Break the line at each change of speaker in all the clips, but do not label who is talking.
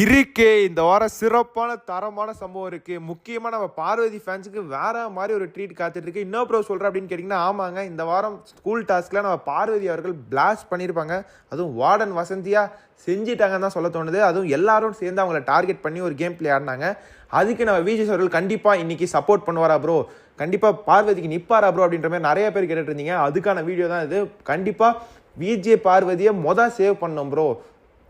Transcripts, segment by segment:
இருக்கே இந்த வாரம் சிறப்பான தரமான சம்பவம் இருக்கு. முக்கியமாக நம்ம பார்வதி ஃபேன்ஸுக்கு வேற மாதிரி ஒரு ட்ரீட் காத்துட்டு இருக்கு. இன்னும் ப்ரோ சொல்கிறேன் அப்படின்னு கேட்டிங்கன்னா ஆமாங்க இந்த வாரம் ஸ்கூல் டாஸ்க்ல நம்ம பார்வதி அவர்கள் பிளாஸ்ட் பண்ணியிருப்பாங்க அதுவும் வார்டன் வசந்தியா செஞ்சிட்டாங்கன்னு தான் சொல்ல தோணுது. அதுவும் எல்லாரும் சேர்ந்து அவங்கள டார்கெட் பண்ணி ஒரு கேம் பிளே ஆடினாங்க. அதுக்கு நம்ம விஜய் அவர்கள் கண்டிப்பாக இன்னைக்கு சப்போர்ட் பண்ணுவாரா ப்ரோ கண்டிப்பாக பார்வதிக்கு நிற்பாரா ப்ரோ அப்படின்ற மாதிரி நிறைய பேர் கேட்டுட்டு இருந்தீங்க. அதுக்கான வீடியோ தான் இது. கண்டிப்பாக விஜே பார்வதியை மொதல் சேவ் பண்ணோம் ப்ரோ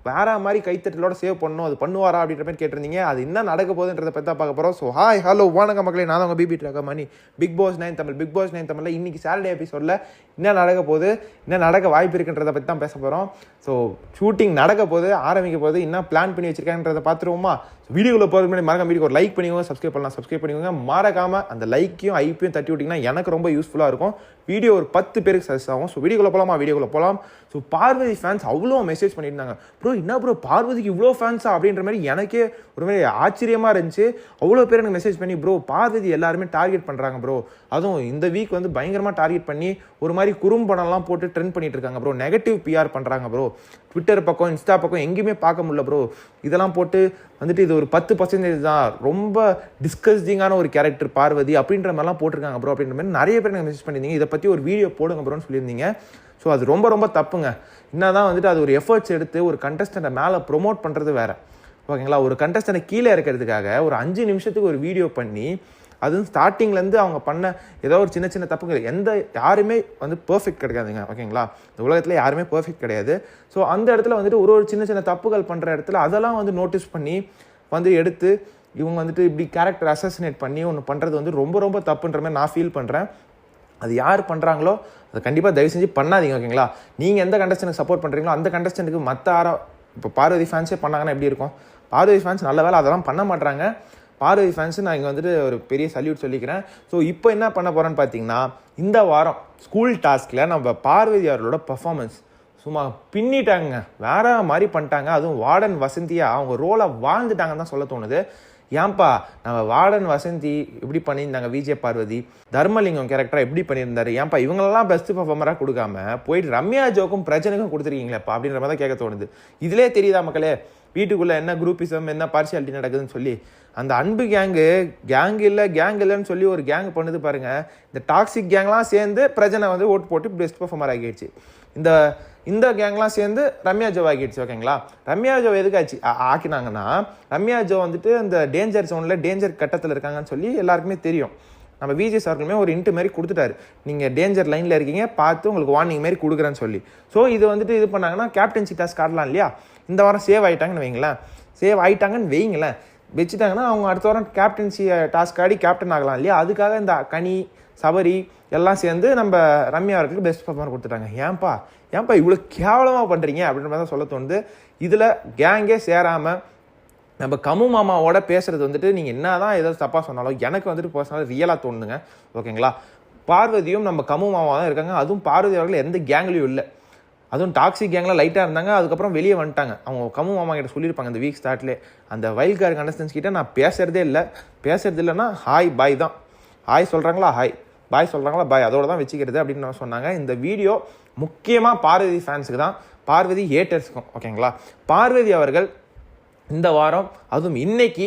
வேற மாதிரி கைத்தட்டலோட சேவ் பண்ணணும். அது பண்ணுவாரா அப்படின்ற மாதிரி கேட்டிருந்தீங்க. அது என்ன நடக்க போகுதுன்றதை பற்றி தான் பார்க்க போகிறோம் ஸோ ஹாய் ஹலோ வணக்க மக்களே. நான் உங்கள் BB track Mani. Bigg Boss nine Tamil Bigg Boss nine தமிழில் இன்றைக்கி சாட்டர்டே எபிசோடில் என்ன நடக்க போகுது என்ன நடக்க வாய்ப்பு இருக்குன்றதை பற்றி தான் பேச போகிறோம் ஸோ ஷூட்டிங் நடக்க போது ஆரம்பிக்க போது என்ன பிளான் பண்ணி வச்சிருக்காங்கன்றதை பார்த்துருவோமா? வீடியோவில் போகிறது முன்னாடி மறக்காம வீடியோ ஒரு லைக் பண்ணிக்கோங்க சப்ஸ்கிரைப் பண்ணலாம் சப்ஸ்கிரைப் பண்ணிக்கோங்க. மறக்காம அந்த லைக்கையும் ஐப்பையும் தட்டி விட்டிங்கன்னா எனக்கு ரொம்ப யூஸ்ஃபுல்லாக இருக்கும். வீடியோ ஒரு பத்து பேருக்கு சஜஸ்ட் ஆகும். ஸோ வீடியோக்குள்ளே போகலாமா வீடியோக்குள்ள போகலாம் ஸோ பார்வதி ஃபேன்ஸ் அவ்வளோ மெசேஜ் பண்ணியிருந்தாங்க. ப்ரோ என்ன ப்ரோ பார்வதிக்கு இவ்வளோ ஃபேன்ஸா அப்படின்ற மாதிரி எனக்கே ஒரு மாதிரி ஆச்சரியமாக இருந்துச்சு. அவ்வளோ பேர் எனக்கு மெசேஜ் பண்ணி ப்ரோ பார்வதி எல்லாருமே டார்கெட் பண்ணுறாங்க ப்ரோ. அதுவும் இந்த வீக் வந்து பயங்கரமாக டார்கெட் பண்ணி ஒரு மாதிரி குறும்படம்லாம் போட்டு ட்ரெண்ட் பண்ணிட்டு இருக்காங்க ப்ரோ. நெகட்டிவ் பிஆர் பண்ணுறாங்க ப்ரோ. ட்விட்டர் பக்கம் இன்ஸ்டா பக்கம் எங்கேயுமே பார்க்க முடியல ப்ரோ. இதெல்லாம் போட்டு வந்துட்டு இது ஒரு பத்து பர்சன்டேஜ் தான். ரொம்ப டிஸ்கஸ்டிங்கான ஒரு கேரக்டர் பார்வதி அப்படின்ற மாதிரிலாம் போட்டிருக்காங்க ப்ரோ. அப்படின்ற மாதிரி நிறைய பேர் எனக்கு மெசேஜ் பண்ணியிருந்தீங்க. இதை பற்றி ஒரு வீடியோ போடுங்க ப்ரோன்னு சொல்லியிருந்தீங்க. ஸோ அது ரொம்ப ரொம்ப தப்புங்க. என்ன தான் வந்துட்டு அது ஒரு எஃபர்ட்ஸ் எடுத்து ஒரு கண்டஸ்டண்ட்டை மேலே ப்ரொமோட் பண்ணுறது வேறு. ஓகேங்களா? ஒரு கண்டஸ்டண்ட்டை கீழே இருக்கிறதுக்காக ஒரு அஞ்சு நிமிஷத்துக்கு ஒரு வீடியோ பண்ணி அதுவும் ஸ்டார்டிங்லேருந்து அவங்க பண்ண ஏதோ ஒரு சின்ன சின்ன தப்புகள். எந்த யாருமே வந்து பர்ஃபெக்ட் கிடையாதுங்க ஓகேங்களா? இந்த உலகத்தில் யாருமே பர்ஃபெக்ட் கிடையாது. ஸோ அந்த இடத்துல வந்துட்டு ஒரு ஒரு சின்ன சின்ன தப்புகள் பண்ணுற இடத்துல அதெல்லாம் வந்து நோட்டீஸ் பண்ணி வந்து எடுத்து இவங்க வந்துட்டு இப்படி கேரக்டர் அசசினேட் பண்ணி ஒன்று பண்ணுறது வந்து ரொம்ப ரொம்ப தப்புன்ற மாதிரி நான் ஃபீல் பண்ணுறேன் அது யார் பண்ணுறாங்களோ அதை கண்டிப்பாக தயவு செஞ்சு பண்ணாதீங்க ஓகேங்களா நீங்கள் எந்த கண்டஸ்டனுக்கு சப்போர்ட் பண்ணுறீங்களோ அந்த கண்டஸ்டனுக்கு மற்ற ஆரோ இப்போ பார்வதி ஃபேன்ஸே பண்ணாங்கன்னா எப்படி இருக்கும்? பார்வதி ஃபேன்ஸ் நல்ல வேலை அதெல்லாம் பண்ண மாட்டாங்க பார்வதி ஃபேன்ஸு நான் இங்கே வந்துட்டு ஒரு பெரிய சல்யூட் சொல்லிக்கிறேன். ஸோ இப்போ என்ன பண்ண போகிறேன்னு பார்த்தீங்கன்னா இந்த வாரம் ஸ்கூல் டாஸ்கில் நம்ம பார்வதி அவர்களோட பர்ஃபாமன்ஸ் சும்மா பின்னிட்டாங்க. வேற மாதிரி பண்ணிட்டாங்க. அதுவும் வார்டன் வசந்தியாக அவங்க ரோலை வாழ்ந்துட்டாங்கன்னு தான் சொல்ல தோணுது. ஏன்பா நம்ம வார்டன் வசந்தி எப்படி பண்ணியிருந்தாங்க விஜய் பார்வதி. தர்மலிங்கம் கேரக்டராக எப்படி பண்ணியிருந்தாரு. ஏன்பா இவங்களெல்லாம் பெஸ்ட் பர்ஃபார்மராக கொடுக்காம போயிட்டு ரம்யா ஜோக்கும் பிரச்சனைக்கும் கொடுத்துருக்கீங்களேப்பா அப்படின்ற மாதிரி தான் கேட்க தோணுது. இதிலே தெரியுதா மக்களே வீட்டுக்குள்ளே என்ன குரூப்பிசம் என்ன பார்சியாலிட்டி நடக்குதுன்னு சொல்லி அந்த அன்பு கேங்கு கேங் இல்லை கேங் இல்லைன்னு சொல்லி ஒரு கேங் பண்ணுது பாருங்கள் இந்த டாக்ஸிக் கேங்லாம் சேர்ந்து பிரஜனை வந்து ஓட்டு போட்டு பெஸ்ட் பர்ஃபார்மர் ஆகிடுச்சு. இந்த இந்த கேங்லாம் சேர்ந்து ரம்யா ஜோ ஆகிடுச்சு ஓகேங்களா ரம்யா ஜோ எதுக்காச்சு? ஆக்கினாங்கன்னா ரம்யா ஜோ வந்துட்டு அந்த டேஞ்சர் ஜோனில் டேஞ்சர் கட்டத்தில் இருக்காங்கன்னு சொல்லி எல்லாருக்குமே தெரியும். நம்ம விஜே சார்களுமே ஒரு இன்ட்டு மாதிரி கொடுத்துட்டாரு. நீங்கள் டேஞ்சர் லைனில் இருக்கீங்க பார்த்து உங்களுக்கு வார்னிங் மாதிரி கொடுக்குறேன்னு சொல்லி. ஸோ இது வந்துட்டு இது பண்ணாங்கன்னா கேப்டன்சி டாஸ்க் ஆடலாம் இல்லையா? இந்த வாரம் சேவ் ஆகிட்டாங்கன்னு வைங்களேன். சேவ் ஆகிட்டாங்கன்னு வைங்களேன். வச்சுட்டாங்கன்னா அவங்க அடுத்த வாரம் கேப்டன்சி டாஸ்க் ஆடி கேப்டன் ஆகலாம் இல்லையா? அதுக்காக இந்த கனி சபரி எல்லாம் சேர்ந்து நம்ம ரம்யா அவர்களுக்கு பெஸ்ட் பர்ஃபார்மர் கொடுத்துட்டாங்க. ஏன்பா? ஏன்பா இவ்வளோ கேவலமாக பண்ணுறீங்க அப்படின்ற மாதிரி தான் சொல்ல தோணுது. இதில் கேங்கே சேராமல் நம்ம கமு மாமாவோட பேசுறது வந்துட்டு நீங்கள் என்ன தான் ஏதாவது தப்பாக சொன்னாலும் எனக்கு வந்துட்டு பர்சனலாக ரியலாக தோணுதுங்க. ஓகேங்களா பார்வதியும் நம்ம கமு மாமா தான் இருக்காங்க. அதுவும் பார்வதி அவர்கள் எந்த கேங்லேயும் இல்லை. அதுவும் டாக்ஸி கேங்கில் லைட்டாக இருந்தாங்க. அதுக்கப்புறம் வெளியே வந்துட்டாங்க. அவங்க கமு மாமா கிட்ட சொல்லியிருப்பாங்க இந்த வீக் ஸ்டார்ட்லேயே அந்த வைல்ட் கார்டு கண்டஸ்டன்ஸ் கிட்ட நான் பேசுகிறதே இல்லை. பேசுறது இல்லைன்னா ஹாய் பாய் தான். ஹாய் சொல்கிறாங்களா ஹாய் பாய் சொல்கிறாங்களா பாய். அதோட தான் வச்சுக்கிறது அப்படின்னு நான் சொன்னாங்க. இந்த வீடியோ முக்கியமாக பார்வதி ஃபேன்ஸுக்கு தான். பார்வதி ஹேட்டர்ஸுக்கும் ஓகேங்களா பார்வதி அவர்கள் இந்த வாரம் அதுவும் இன்னைக்கு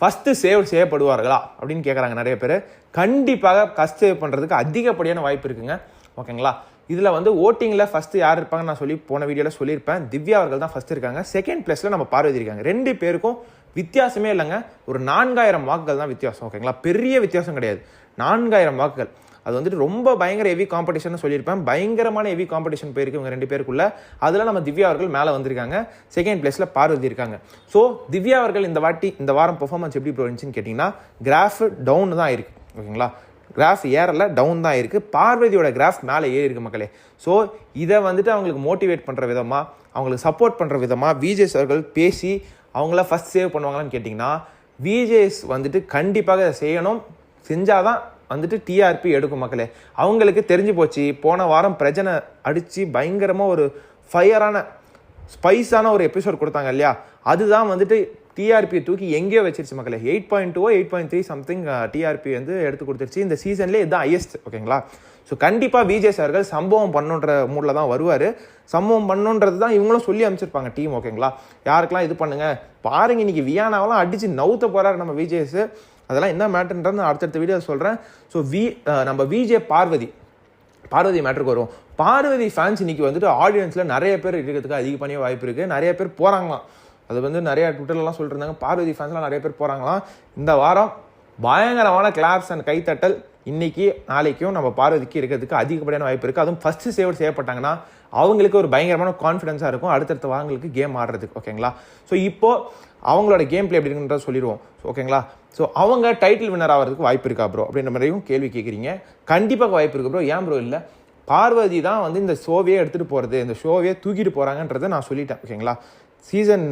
ஃபஸ்ட்டு சேவ் செய்யப்படுவார்களா? அப்படின்னு கேட்குறாங்க நிறைய பேர். கண்டிப்பாக ஃபஸ்ட் சேவ் பண்ணுறதுக்கு அதிகப்படியான வாய்ப்பு இருக்குங்க. ஓகேங்களா இதில் வந்து ஓட்டிங்கில் ஃபஸ்ட்டு யார் இருப்பாங்கன்னு நான் சொல்லி போன வீடியோவில் சொல்லியிருப்பேன். திவ்யா அவர்கள் தான் ஃபஸ்ட் இருக்காங்க. செகண்ட் பிளேஸில் நம்ம பார்வதி இருக்காங்க. ரெண்டு பேருக்கும் வித்தியாசமே இல்லைங்க. ஒரு நான்காயிரம் வாக்குகள் தான் வித்தியாசம் ஓகேங்களா பெரிய வித்தியாசம் கிடையாது. நான்காயிரம் வாக்குகள். அது வந்துட்டு ரொம்ப பயங்கர ஹெவி காம்படிஷன் சொல்லியிருப்பேன். பயங்கரமான ஹெவி காம்படிஷன் போயிருக்கு இவங்க ரெண்டு பேருக்குள்ள. அதில் நம்ம திவ்யா அவர்கள் மேலே வந்திருக்காங்க. செகண்ட் பிளேஸில் பார்வதி இருக்காங்க. ஸோ திவ்யா அவர்கள் இந்த வாட்டி இந்த வாரம் பெர்ஃபார்மன்ஸ் எப்படி போயிருந்துச்சுன்னு கேட்டிங்கன்னா கிராஃப் டவுன் தான் இருக்குது ஓகேங்களா? கிராஃப் ஏறல டவுன் தான் இருக்குது பார்வதியோட கிராஃப் மேலே ஏறி இருக்கு மக்களே. ஸோ இதை வந்துட்டு அவங்களுக்கு மோட்டிவேட் பண்ணுற விதமாக அவங்களுக்கு சப்போர்ட் பண்ணுற விதமாக விஜேஸ் அவர்கள் பேசி அவங்கள ஃபஸ்ட் சேவ் பண்ணுவாங்களான்னு கேட்டிங்கன்னா விஜேஸ் வந்துட்டு கண்டிப்பாக இதை செய்யணும். செஞ்சால் தான் வந்துட்டு டிஆர்பி எடுக்கும் மக்களே. அவங்களுக்கு தெரிஞ்சு போச்சு போன வாரம் பிரஜனை அடித்து பயங்கரமாக ஒரு ஃபயரான ஸ்பைஸான ஒரு எபிசோட் கொடுத்தாங்க இல்லையா? அதுதான் வந்துட்டு டிஆர்பி தூக்கி எங்கேயோ வச்சிருச்சு மக்களே. Eight point two eight point three something TRP வந்து எடுத்து கொடுத்துருச்சு. இந்த சீசன்லேயே இதுதான் ஹையஸ்ட் ஓகேங்களா ஸோ கண்டிப்பாக விஜய் சார்கள் சம்பவம் பண்ணுன்ற மூடில் தான் வருவார். சம்பவம் பண்ணுன்றது தான் இவங்களும் சொல்லி அமைச்சிருப்பாங்க டீம் ஓகேங்களா யாருக்கெல்லாம் இது பண்ணுங்கள் பாருங்க இன்றைக்கி வியானாவெல்லாம் அடிச்சு நவுத்த போகிறாரு நம்ம விஜய்ஸு அதெல்லாம் என்ன மேட்டர்ன்றது நான் அடுத்தடுத்த வீடியோ சொல்கிறேன் ஸோ வி நம்ம விஜே பார்வதி. பார்வதி மேட்டருக்கு வருவோம். பார்வதி ஃபேன்ஸ் இன்னைக்கு வந்துட்டு ஆடியன்ஸில் நிறைய பேர் இருக்கிறதுக்கு அதிக பண்ணிய வாய்ப்பு இருக்குது நிறைய பேர் போகிறாங்களாம் அது வந்து நிறையா ட்விட்டர்லாம் சொல்லிட்டு இருந்தாங்க. பார்வதி ஃபேன்ஸ்லாம் நிறைய பேர் போகிறாங்களாம் இந்த வாரம் பயங்கரமான கிளாப்ஸ் அண்ட் கைத்தட்டல். இன்றைக்கி நாளைக்கும் நம்ம பார்வதிக்கு இருக்கிறதுக்கு அதிகப்படியான வாய்ப்பு இருக்குது அதுவும் ஃபஸ்ட்டு சேவ் செய்யப்பட்டாங்கன்னா அவங்களுக்கு ஒரு பயங்கரமான கான்ஃபிடன்ஸாக இருக்கும். அடுத்தடுத்த வாரங்களுக்கு கேம் ஆடுறதுக்கு ஓகேங்களா ஸோ இப்போது அவங்களோட கேம் பிளே எப்படி இருக்குன்றத சொல்லிடுவோம் ஓகேங்களா ஸோ அவங்க டைட்டில் வின்னர் ஆகிறதுக்கு வாய்ப்பு இருக்கா ப்ரோ அப்படின்ற மாதிரியும் கேள்வி கேட்குறீங்க கண்டிப்பாக வாய்ப்பு இருக்கு ப்ரோ ஏன் ப்ரோ இல்லை. பார்வதி தான் வந்து இந்த ஷோவையே எடுத்துகிட்டு போகிறது இந்த ஷோவையே தூக்கிட்டு போகிறாங்கன்றதை நான் சொல்லிட்டேன் ஓகேங்களா சீசன்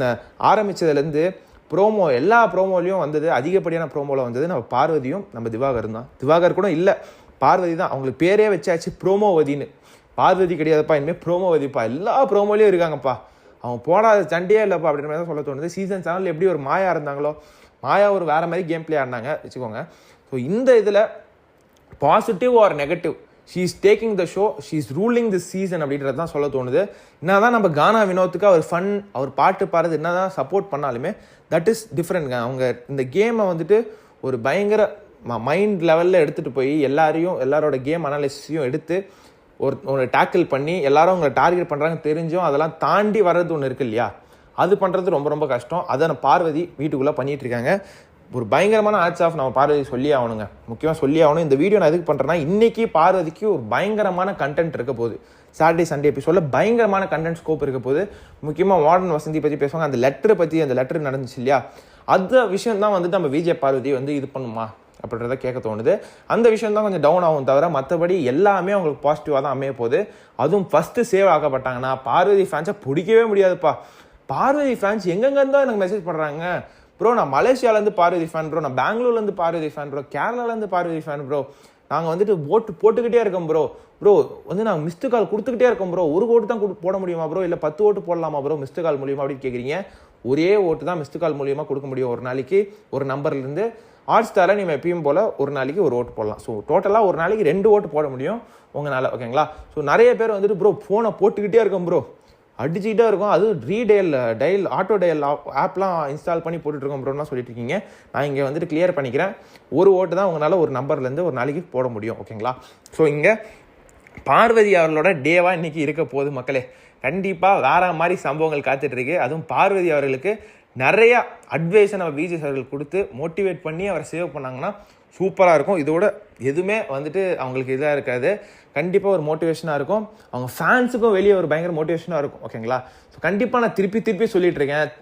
ஆரம்பித்ததுலேருந்து ப்ரோமோ எல்லா ப்ரோமோலையும் வந்தது அதிகப்படியான ப்ரோமோவில் வந்தது நம்ம பார்வதியும் நம்ம திவாகரும் தான். திவாகர் கூட இல்லை. பார்வதி தான். அவங்களுக்கு பேரே வச்சாச்சு ப்ரோமோவதின்னு பார்வதி கிடையாதுப்பா இனிமேல் ப்ரோமோவதிப்பா எல்லா ப்ரோமோலையும் இருக்காங்கப்பா. அவங்க போடாத சண்டையே இல்லைப்பா அப்படின்ற மாதிரி தான் சொல்ல தோணுது. சீசன் செவனில் எப்படி ஒரு மாயா இருந்தாங்களோ மாயா ஒரு வேறு மாதிரி கேம் பிளே ஆடினாங்க வச்சுக்கோங்க. ஸோ இந்த இதில் positive or negative she is taking the show she is ruling the season அப்படின்றது தான் சொல்ல தோணுது. என்ன தான் நம்ம கானா வினோத்துக்கு அவர் ஃபன் அவர் பாட்டு பாடுறது என்ன தான் சப்போர்ட் பண்ணாலுமே தட் இஸ் டிஃப்ரெண்ட் அவங்க இந்த கேமை வந்துட்டு ஒரு பயங்கர மைண்ட் லெவலில் எடுத்துகிட்டு போய் எல்லாரையும் எல்லாரோட கேம் அனாலிசிஸையும் எடுத்து ஒரு ஒரு டேக்கிள் பண்ணி எல்லாரும் அவங்களை டார்கெட் பண்ணுறாங்க தெரிஞ்சும் அதெல்லாம் தாண்டி வர்றது ஒன்று இருக்கு இல்லையா? அது பண்ணுறது ரொம்ப ரொம்ப கஷ்டம். அதை நான் பார்வதி வீட்டுக்குள்ளே பண்ணிகிட்ருக்காங்க ஒரு பயங்கரமான ஆட்ஸ் ஆஃப் நம்ம பார்வதி சொல்லி ஆகணுங்க. முக்கியமாக சொல்லி ஆகணும். இந்த வீடியோ நான் எதுக்கு பண்ணுறேன்னா இன்றைக்கி பார்வதிக்கு ஒரு பயங்கரமான கண்டென்ட் இருக்க போகுது. சாட்டர்டே சண்டே எபிசோடில் பயங்கரமான கண்டென்ட் ஸ்கோப் இருக்க போது முக்கியமாக மாடர்ன் வசந்தி பற்றி பேசுவாங்க. அந்த லெட்டரை பற்றி அந்த லெட்டர் நடந்துச்சு இல்லையா? அந்த விஷயம் தான் வந்துட்டு நம்ம விஜய் பார்வதி வந்து இது பண்ணுமா அப்படின்றத கேட்க தோணுது. அந்த விஷயம் தான் கொஞ்சம் டவுன் ஆகும் தவிர மற்றபடி எல்லாமே அவங்களுக்கு பாசிட்டிவாக தான் அமைய போகுது. அதுவும் ஃபஸ்ட்டு சேவ் ஆக்கப்பட்டாங்கன்னா பார்வதி ஃபேன்ஸை பிடிக்கவே முடியாதுப்பா. பார்வதி ஃபேன்ஸ் எங்கெங்கேருந்தோ எனக்கு மெசேஜ் பண்ணுறாங்க ப்ரோ நான் மலேசியாவிலேருந்து பார்வதி ஃபேன் ப்ரோ நான் பெங்களூர்லேருந்து பார்வதி ஃபேன் ப்ரோ கேரளாலேருந்து பார்வதி ஃபேன் ப்ரோ நாங்கள் வந்துட்டு ஓட்டு போட்டுக்கிட்டே இருக்கோம் ப்ரோ ப்ரோ வந்து நாங்கள் மிஸ்டு கால் கொடுத்துக்கிட்டே இருக்கோம் ப்ரோ ஒரு ஓட்டு தான் கொடு- போட முடியுமா ப்ரோ இல்லை பத்து ஓட்டு போடலாமா ப்ரோ மிஸ்டு கால் மூலியமாக அப்படின்னு கேட்குறீங்க ஒரே ஓட்டு தான் மிஸ்டு கால் மூலியமாக கொடுக்க முடியும் ஒரு நாளைக்கு. ஒரு நம்பர்லேருந்து ஹாட் ஸ்டாரில் நீங்கள் எப்பயும் போல் ஒரு நாளைக்கு ஒரு ஓட்டு போடலாம். ஸோ டோட்டலாக ஒரு நாளைக்கு ரெண்டு ஓட்டு போட முடியும். உங்களால் ஓகேங்களா ஸோ நிறைய பேர் வந்துட்டு ப்ரோ ஃபோனை போட்டுக்கிட்டே இருக்கோம் ப்ரோ அடிச்சுக்கிட்டே இருக்கும். அதுவும் ரீடெயில் டயல் ஆட்டோ டெயில் ஆப்லாம் இன்ஸ்டால் பண்ணி போட்டுட்ருக்கோம் ப்ரோலாம் சொல்லிட்டு இருக்கீங்க நான் இங்கே வந்துட்டு கிளியர் பண்ணிக்கிறேன். ஒரு ஓட்டு தான் உங்களால் ஒரு நம்பர்லேருந்து ஒரு நாளைக்கு போட முடியும் ஓகேங்களா ஸோ இங்கே பார்வதி அவர்களோட டேவாக இன்றைக்கி இருக்க போகுது மக்களே. கண்டிப்பாக வேறு மாதிரி சம்பவங்கள் காத்துட்ருக்கு. அதுவும் பார்வதி அவர்களுக்கு நிறையா அட்வைஸை நம்ம விஜய் அவர்கள் கொடுத்து மோட்டிவேட் பண்ணி அவரை சேவ் பண்ணாங்கன்னா சூப்பராக இருக்கும். இதோட எதுவுமே வந்துட்டு அவங்களுக்கு இதாக இருக்காது. கண்டிப்பாக ஒரு மோட்டிவேஷனாக இருக்கும். அவங்க ஃபேன்ஸுக்கும் வெளியே ஒரு பயங்கர மோட்டிவேஷனாக இருக்கும். ஓகேங்களா ஸோ கண்டிப்பாக நான் திருப்பி திருப்பி சொல்லிட்டு இருக்கேன்.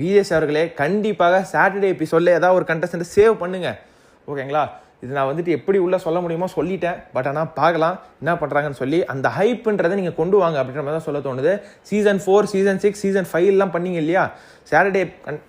விஜய் அவர்களே கண்டிப்பாக சாட்டர்டே எபிசோடில் ஏதாவது ஒரு கண்டஸ்டண்ட்டை சேவ் பண்ணுங்கள் ஓகேங்களா இது நான் வந்துட்டு எப்படி உள்ளே சொல்ல முடியுமோ சொல்லிட்டேன். பட் ஆனால் பார்க்கலாம். என்ன பண்ணுறாங்கன்னு சொல்லி அந்த ஹைப்புன்றதை நீங்கள் கொண்டு வாங்க அப்படின்ற மாதிரி தான் சொல்ல தோணுது. Season four season six season ஃபைவ்லாம் பண்ணீங்க இல்லையா? சாட்டர்டே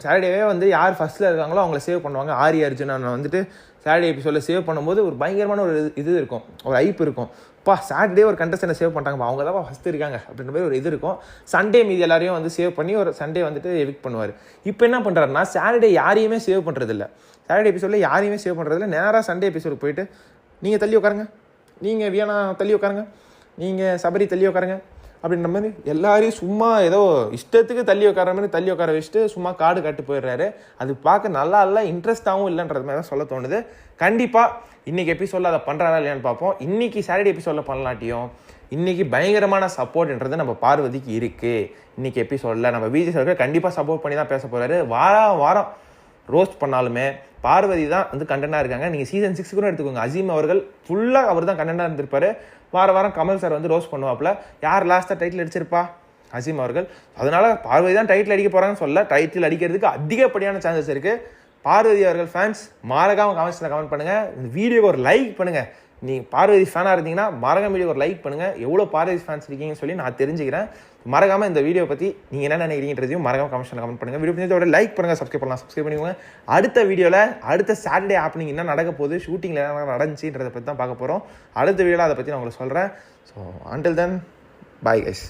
சாட்டர்டேவே வந்து யார் ஃபர்ஸ்ட்டில் இருக்காங்களோ அவங்கள சேவ் பண்ணுவாங்க. ஆரி அர்ஜுன் நான் வந்துட்டு சாட்டர்டே எபிசோடில் சேவ் பண்ணும்போது ஒரு பயங்கரமான ஒரு இது- இருக்கும். ஒரு ஐப் இருக்கும். பா சாட்டர்டே ஒரு கண்டஸ்டனை சேவ் பண்ணிட்டாங்கப்பா அவங்க தான் ஃபஸ்ட் இருக்காங்க அப்படின்ற மாதிரி ஒரு இது இருக்கும். சண்டே மீதி எல்லாரையும் வந்து சேவ் பண்ணி ஒரு சண்டே வந்துட்டு எவிக் பண்ணுவார். இப்போ என்ன பண்ணுறாருன்னா சாட்டர்டே யாரையுமே சேவ் பண்ணுறதில்ல சாட்டர்டே எபிசோடில் யாரையுமே சேவ் பண்ணுறதில்ல நேராக சண்டே எபிசோடு போயிட்டு நீங்கள் தள்ளி உட்காருங்க. நீங்கள் வியனா தள்ளி உட்காருங்க. நீங்கள் சபரி தள்ளி உட்காருங்க. அப்படின்ற மாதிரி எல்லாரையும் சும்மா ஏதோ இஷ்டத்துக்கு தள்ளி உட்கார மாதிரி தள்ளி உட்கார வச்சுட்டு சும்மா காடு கட்டி போயிடுறாரு. அது பார்க்க நல்லா இல்லை இன்ட்ரெஸ்ட்டாகவும் இல்லைன்றது மாதிரி தான் சொல்ல தோணுது. கண்டிப்பாக இன்றைக்கி எபிசோடில் அதை பண்ணுறாரா இல்லையான்னு பார்ப்போம். இன்றைக்கி சாட்டர்டே எபிசோடில் பண்ணலாட்டியும் இன்றைக்கி பயங்கரமான சப்போர்ட்ன்றது நம்ம பார்வதிக்கு இருக்குது இன்றைக்கி எபிசோடில் நம்ம விஜய் சார் கண்டிப்பாக சப்போர்ட் பண்ணி தான் பேச போகிறாரு வாரம் வாரம் ரோஸ்ட் பண்ணாலுமே பார்வதி தான் வந்து கண்டனாக இருக்காங்க. நீங்கள் சீசன் சிக்ஸ் கூட எடுத்துக்கோங்க. அசீம் அவர்கள் ஃபுல்லாக அவர் தான் கண்டனாக இருந்திருப்பார். வார வாரம் கமல் சார் வந்து ரோஸ் பண்ணுவாப்புல. யார் லாஸ்ட்டாக டைட்டில் அடிச்சிருப்பா? அசீம் அவர்கள். அதனால பார்வதி தான் டைட்டில் அடிக்க போகிறாங்கன்னு சொல்ல டைட்டில் அடிக்கிறதுக்கு அதிகப்படியான சான்சஸ் இருக்குது பார்வதி அவர்கள் ஃபேன்ஸ் மறக்காம கமெண்ட்ஸில் கமெண்ட் பண்ணுங்கள் இந்த வீடியோக்கு ஒரு லைக் பண்ணுங்கள் நீங்கள் பார்வதி ஃபேனாக இருந்தீங்கன்னா மறக்காம வீடியோ ஒரு லைக் பண்ணுங்கள் எவ்வளோ பார்வதி ஃபேன்ஸ் இருக்கீங்கன்னு சொல்லி நான் தெரிஞ்சுக்கிறேன். மறக்காமல் இந்த வீடியோ பற்றி நீங்கள் என்ன நினைக்கிறீங்கன்றதையும் மறக்காம கமெண்ட்ஸில் கமெண்ட் பண்ணுங்கள் வீடியோ பிடிச்சதோட லைக் பண்ணுங்கள் சப்ஸ்கிரைப் பண்ணலாம் சப்ஸ்கிரைப் பண்ணிக்கோங்க. அடுத்த வீடியோவில் அடுத்த சாட்டர்டே ஆப்பனிங் என்ன நடக்க போகுது ஷூட்டிங்கில் என்ன நடந்துச்சுன்றதை பற்றி தான் பார்க்க போகிறோம் அடுத்த வீடியோவில் அதை பற்றி நான் உங்களுக்கு சொல்கிறேன் so until then bye guys